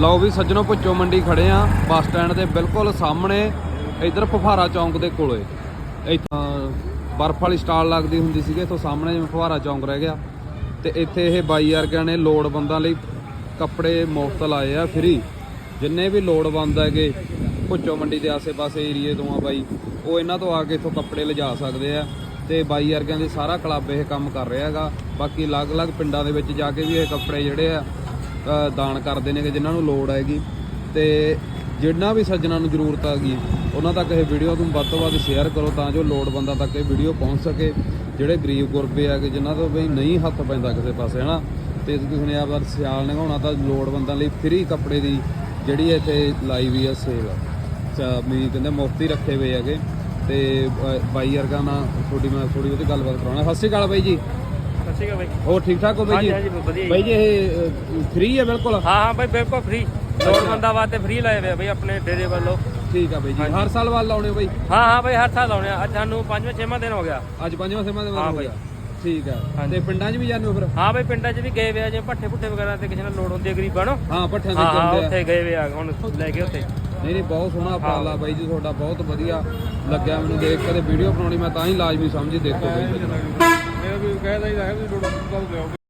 ਲਓ ਵੀ ਸੱਜਣੋ ਭੁੱਚੋ ਮੰਡੀ ਖੜੇ ਆ, ਬੱਸ ਸਟੈਂਡ ਦੇ ਬਿਲਕੁਲ ਸਾਹਮਣੇ, ਇਧਰ ਫੁਹਾਰਾ ਚੌਂਕ ਦੇ ਕੋਲੇ। ਇੱਥਾਂ ਬਰਫ਼ ਵਾਲੀ ਸਟਾਲ ਲੱਗਦੀ ਹੁੰਦੀ ਸੀਗੀ, ਇੱਥੋਂ ਸਾਹਮਣੇ ਜਿਵੇਂ ਫੁਹਾਰਾ ਚੌਂਕ ਰਹਿ ਗਿਆ। ਤੇ ਇੱਥੇ ਇਹ ਬਾਈ ਵਰਗਿਆਂ ਨੇ ਲੋੜਵੰਦਾਂ ਲਈ ਕੱਪੜੇ ਮੁਫਤ ਲਾਏ ਆ ਫ੍ਰੀ ਜਿੰਨੇ ਵੀ ਲੋੜਵੰਦ ਹੈਗੇ, ਭੁੱਚੋ ਮੰਡੀ ਦੇ ਆਸੇ-ਪਾਸੇ ਏਰੀਏ ਤੋਂ ਆ ਬਾਈ, ਉਹ ਇਹਨਾਂ ਤੋਂ ਆ ਕੇ ਇੱਥੋਂ ਕੱਪੜੇ ਲਿਜਾ ਸਕਦੇ ਆ। ਤੇ ਬਾਈ ਵਰਗਿਆਂ ਦੇ ਸਾਰਾ ਕਲੱਬ ਇਹ ਕੰਮ ਕਰ ਰਿਹਾ ਹੈਗਾ। ਬਾਕੀ ਅਲੱਗ-ਅਲੱਗ ਪਿੰਡਾਂ ਦੇ ਵਿੱਚ ਜਾ ਕੇ ਵੀ ਇਹ ਕੱਪੜੇ ਜਿਹੜੇ ਆ ਦਾਨ ਕਰਦੇ ਨੇ ਕਿ ਜਿਨ੍ਹਾਂ ਨੂੰ ਲੋੜ ਹੈਗੀ। ਤੇ ਜਿੰਨਾ ਵੀ ਸੱਜਣਾ ਨੂੰ ਜ਼ਰੂਰਤ ਹੈਗੀ, ਉਹਨਾਂ ਤੱਕ ਇਹ ਵੀਡੀਓ ਨੂੰ ਵੱਧ ਤੋਂ ਵੱਧ ਸ਼ੇਅਰ ਕਰੋ ਤਾਂ ਜੋ ਲੋੜਵੰਦਾਂ ਤੱਕ ਇਹ ਵੀਡੀਓ ਪਹੁੰਚ ਸਕੇ। ਜਿਹੜੇ ਗਰੀਬ ਗੁਰਬੇ ਹੈਗੇ, ਜਿਨ੍ਹਾਂ ਤੋਂ ਵੀ ਨਹੀਂ ਹੱਥ ਪੈਂਦਾ ਕਿਸੇ ਪਾਸੇ, ਹਨਾ? ਤੇ ਕਿਸੇ ਨੇ ਆਪਦਾ ਸਿਆਲ ਨਿਭਾਉਣਾ ਤਾਂ ਲੋੜਵੰਦਾਂ ਲਈ ਫ੍ਰੀ ਕੱਪੜੇ ਦੀ ਜਿਹੜੀ ਇੱਥੇ ਲਾਈ ਵੀ ਆ ਸੇਲ ਚਾ ਵੀ ਕਹਿੰਦੇ ਮੁਫਤੀ ਰੱਖੇ ਹੋਏ ਹੈਗੇ। ਤੇ ਬਾਈ ਵਰਗਾ ਨਾਲ ਥੋੜੀ ਮੈਂ ਥੋੜੀ ਉਹਦੀ ਗੱਲਬਾਤ ਕਰਾਉਣਾ। ਸਤਿ ਸ਼੍ਰੀ ਅਕਾਲ ਬਾਈ ਜੀ। ਸਤਿ ਸ਼੍ਰੀ ਅਕਾਲ ਬਾਈ। ਹੋਰ ਠੀਕ ਠਾਕ ਹੋ ਬਾਈ ਜੀ? ਹਾਂਜੀ ਵਧੀਆ ਜੀ। ਬਾਈ ਜੀ ਇਹ ਫ੍ਰੀ ਹੈ ਬਿਲਕੁਲ? ਹਾਂ ਹਾਂ ਬਾਈ ਬਿਲਕੁਲ ਫ੍ਰੀ ਲੋੜਵੰਦਾਂ ਵਾਸਤੇ ਫ੍ਰੀ ਲਾਏ ਹੋਏ ਆ ਬਾਈ ਆਪਣੇ ਡੇਰੇ ਵੱਲੋਂ। ਠੀਕ ਆ ਬਾਈ ਜੀ ਹਰ ਸਾਲ ਵੱਲ ਲਾਉਣੇ ਬਾਈ? ਹਾਂ ਹਾਂ ਬਾਈ ਹਰ ਸਾਲ ਆਉਣੇ ਆ। ਅੱਜ ਸਾਨੂੰ ਪੰਜਵਾਂ ਛੇਵਾਂ ਦਿਨ ਹੋ ਗਿਆ। ਅੱਜ ਪੰਜਵਾਂ ਸੇਮਾ ਦੇ ਹਾਂ ਬਾਅਦ ਹੋ ਬਾਈ। ਗਿਆ ਠੀਕ ਆ। ਹਾਂਜੀ। ਤੇ ਪਿੰਡਾਂ 'ਚ ਵੀ ਜਾਂਦੇ ਹੋ ਫਿਰ? ਹਾਂ ਬਾਈ ਪਿੰਡਾਂ 'ਚ ਵੀ ਗਏ ਵੇ ਆ ਜਿਵੇਂ ਭੱਠੇ ਭੁੱਠੇ ਵਗੈਰਾ ਤੇ ਕਿਸੇ ਨਾਲ ਲੋੜ ਹੁੰਦੀ ਹੈ ਗਰੀਬਾਂ ਨੂੰ ਹਾਂ ਪੱਠਿਆਂ ਦੇ ਹਾਂ ਹਾਂ ਜਾਂਦੇ ਆ। ਉੱਥੇ ਗਏ ਵੇ ਆ ਹੁਣ ਲੈ ਕੇ ਉੱਥੇ। ਨਹੀਂ ਨਹੀਂ ਬਹੁਤ ਸੋਹਣਾ ਉਪਰਾਲਾ ਬਾਈ ਜੀ ਤੁਹਾਡਾ ਬਹੁਤ ਵਧੀਆ ਲੱਗਿਆ ਮੈਨੂੰ ਦੇਖ ਕੇ ਤੇ ਵੀਡੀਓ ਬਣਾਉਣੀ ਮੈਂ ਤਾਂ ਹੀ ਲਾਜ਼ਮੀ ਸਮਝੀ ਦੇਖੋ ਬਾਈ